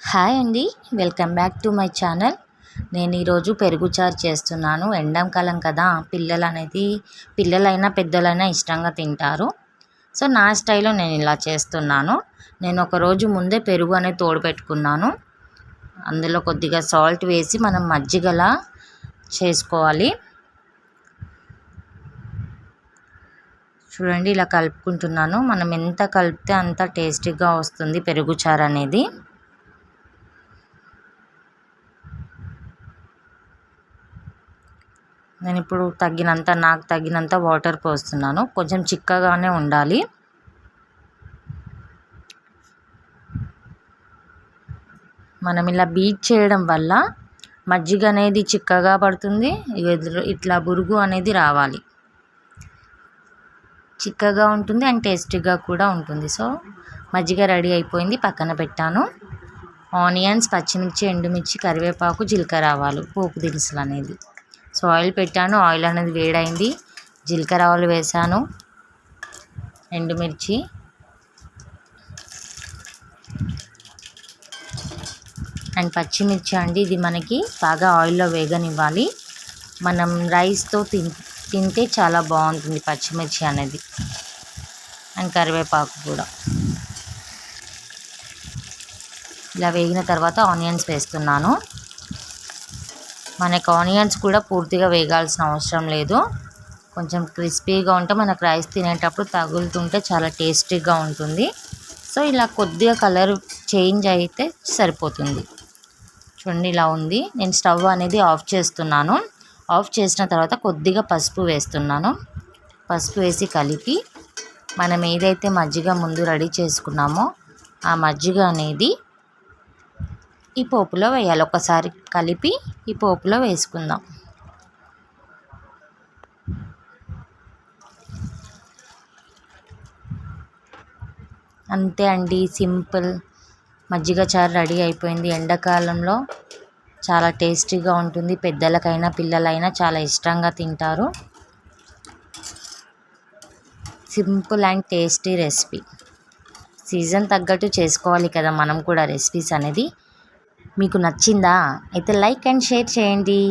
Hi అండి welcome back to my channel. నేను ఈరోజు పెరుగు చారు చేస్తున్నాను. ఎండాకాలం కదా పిల్లలు అనేది పిల్లలైనా పెద్దలైనా ఇష్టంగా తింటారు. సో నా స్టైల్లో నేను ఇలా చేస్తున్నాను. నేను ఒక రోజు ముందే పెరుగు అనేది తోడుపెట్టుకున్నాను. అందులో కొద్దిగా సాల్ట్ వేసి మనం మజ్జిగలా చేసుకోవాలి. చూడండి ఇలా కలుపుకుంటున్నాను. మనం ఎంత కలిపితే అంత టేస్టీగా వస్తుంది పెరుగు చారు అనేది. నేను ఇప్పుడు తగినంత నాకు తగినంత వాటర్ పోస్తున్నాను. కొంచెం చిక్కగానే ఉండాలి. మనం ఇలా బీట్ చేయడం వల్ల మజ్జిగ అనేది చిక్కగా పడుతుంది. ఇట్లా బురుగు అనేది రావాలి. చిక్కగా ఉంటుంది అండ్ టేస్టీగా కూడా ఉంటుంది. సో మజ్జిగ రెడీ అయిపోయింది. పక్కన పెట్టాను. ఆనియన్స్ పచ్చిమిర్చి ఎండుమిర్చి కరివేపాకు జీలకర్ర ఆవాలు పోపు దినుసులు అనేది. సో ఆయిల్ పెట్టాను. ఆయిల్ అనేది వేడైంది. జీలకర్ర ఆవాలు వేసాను. ఎండుమిర్చి. అండ్ పచ్చిమిర్చి అండి. ఇది మనకి బాగా ఆయిల్లో వేగనివ్వాలి. మనం రైస్తో తిన్ తింటే చాలా బాగుంటుంది పచ్చిమిర్చి అనేది. అండ్ కరివేపాకు కూడా. ఇలా వేగిన తర్వాత ఆనియన్స్ వేస్తున్నాను. మనకు ఆనియన్స్ కూడా పూర్తిగా వేగాల్సిన అవసరం లేదు. కొంచెం క్రిస్పీగా ఉంటే మనకు రైస్ తినేటప్పుడు తగులుతుంటే చాలా టేస్టీగా ఉంటుంది. సో ఇలా కొద్దిగా కలర్ చేంజ్ అయితే సరిపోతుంది. చూడండి ఇలా ఉంది. నేను స్టవ్ అనేది ఆఫ్ చేస్తున్నాను. ఆఫ్ చేసిన తర్వాత కొద్దిగా పసుపు వేస్తున్నాను. పసుపు వేసి కలిపి మనం ఏదైతే మజ్జిగ ముందు రెడీ చేసుకున్నామో ఆ మజ్జిగ అనేది ఈ పోపులో వేయాలి. ఒకసారి కలిపి ఈ పోపులో వేసుకుందాం. అంతే అండి సింపుల్. మజ్జిగ చారు రెడీ అయిపోయింది. ఎండాకాలంలో చాలా టేస్టీగా ఉంటుంది. పెద్దలకైనా పిల్లలైనా చాలా ఇష్టంగా తింటారు. Simple and tasty recipe. Season తగ్గట్టు చేసుకోవాలి కదా మనం కూడా రెసిపీస్ అనేది. మీకు నచ్చిందా? అయితే లైక్ అండ్ షేర్ చేయండి.